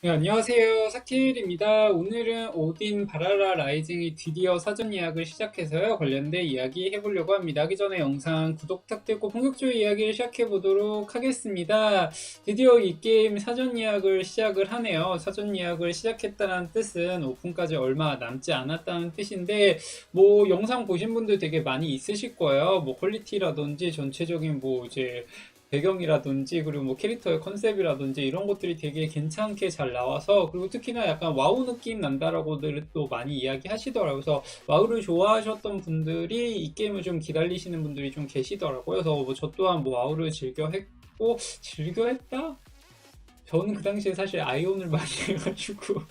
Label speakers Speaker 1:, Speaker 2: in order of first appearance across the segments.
Speaker 1: 네, 안녕하세요. 사킬입니다. 오늘은 오딘 바라라 라이징이 드디어 사전 예약을 시작해서요. 관련된 이야기 해보려고 합니다. 하기 전에 영상 구독 부탁드리고 본격적으로 이야기를 시작해보도록 하겠습니다. 드디어 이 게임 사전 예약을 시작을 하네요. 사전 예약을 시작했다는 뜻은 오픈까지 얼마 남지 않았다는 뜻인데, 뭐, 영상 보신 분들 되게 많이 있으실 거예요. 뭐, 퀄리티라든지 전체적인 뭐, 이제, 배경이라든지 그리고 뭐 캐릭터의 컨셉이라든지 이런 것들이 되게 괜찮게 잘 나와서 그리고 특히나 약간 와우 느낌 난다라고들 또 많이 이야기하시더라고요. 그래서 와우를 좋아하셨던 분들이 이 게임을 좀 기다리시는 분들이 좀 계시더라고요. 그래서 뭐 저 또한 뭐 와우를 즐겨 했고 즐겨 했다? 저는 그 당시에 사실 아이온을 많이 해가지고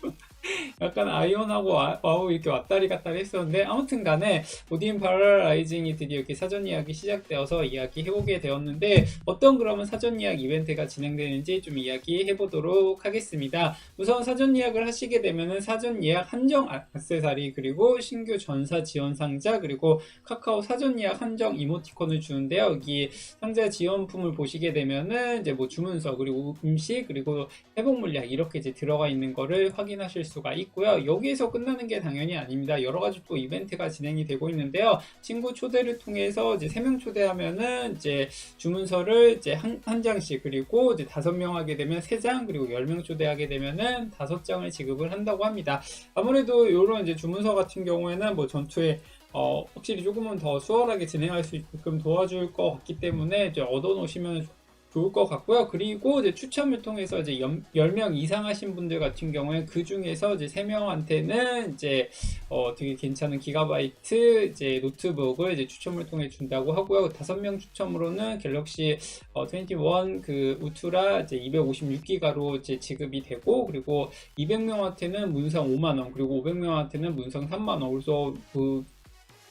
Speaker 1: 약간 아이온하고 아- 와우 이렇게 왔다리 갔다리 했었는데 아무튼 간에 오딘 바랄 라이징이 드디어 이렇게 사전 예약이 시작되어서 이야기 해보게 되었는데 어떤 그러면 사전 예약 이벤트가 진행되는지 좀 이야기 해보도록 하겠습니다. 우선 사전 예약을 하시게 되면은 사전 예약 한정 액세서리 그리고 신규 전사 지원 상자 그리고 카카오 사전 예약 한정 이모티콘을 주는데요. 여기 상자 지원품을 보시게 되면은 이제 뭐 주문서 그리고 음식 그리고 회복 물약 이렇게 이제 들어가 있는 거를 확인하실 수가 있고요. 여기에서 끝나는 게 당연히 아닙니다. 여러 가지 또 이벤트가 진행이 되고 있는데요. 친구 초대를 통해서 이제 3명 초대하면은 이제 주문서를 이제 한, 한 장씩 그리고 이제 5명 하게 되면 3장 그리고 10명 초대하게 되면은 5장을 지급을 한다고 합니다. 아무래도 이런 이제 주문서 같은 경우에는 뭐 전투에 어, 확실히 조금은 더 수월하게 진행할 수 있게끔 도와줄 것 같기 때문에 이제 얻어 놓으시면 좋을 것 같고요. 그리고 이제 추첨을 통해서 이제 10명 이상 하신 분들 같은 경우에 그 중에서 이제 3명한테는 이제 어 되게 괜찮은 기가바이트 이제 노트북을 이제 추첨을 통해 준다고 하고요. 5명 추첨으로는 갤럭시 어, 21그 우투라 이제 256기가로 이제 지급이 되고 그리고 200명한테는 문성 5만 원 그리고 500명한테는 문성 3만 원. 그래서 그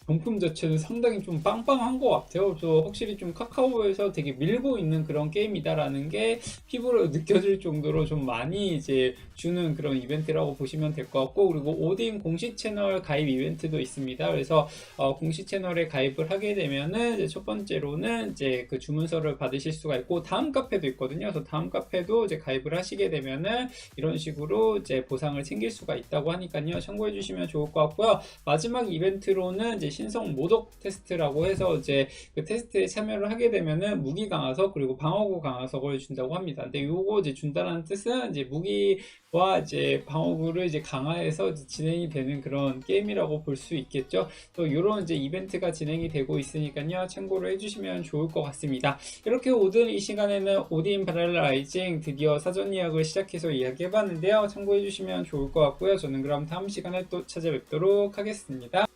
Speaker 1: 경품 자체는 상당히 좀 빵빵한 것 같아요. 그래서 확실히 좀 카카오에서 되게 밀고 있는 그런 게임이다라는 게 피부로 느껴질 정도로 좀 많이 이제 주는 그런 이벤트라고 보시면 될 것 같고 그리고 오딘 공식 채널 가입 이벤트도 있습니다. 그래서 어, 공식 채널에 가입을 하게 되면은 첫 번째로는 이제 그 주문서를 받으실 수가 있고 다음 카페도 있거든요. 그래서 다음 카페도 이제 가입을 하시게 되면은 이런 식으로 이제 보상을 챙길 수가 있다고 하니까요. 참고해 주시면 좋을 것 같고요. 마지막 이벤트로는 이제 신성 모독 테스트라고 해서 이제 그 테스트에 참여를 하게 되면은 무기 강화석 그리고 방어구 강화석을 준다고 합니다. 근데 요거 이제 준다는 뜻은 이제 무기와 이제 방어구를 이제 강화해서 이제 진행이 되는 그런 게임이라고 볼 수 있겠죠. 또 요런 이제 이벤트가 진행이 되고 있으니까요. 참고를 해주시면 좋을 것 같습니다. 이렇게 오늘 이 시간에는 오딘 바랄라 라이징 드디어 사전 예약을 시작해서 이야기해봤는데요. 참고해주시면 좋을 것 같고요. 저는 그럼 다음 시간에 또 찾아뵙도록 하겠습니다.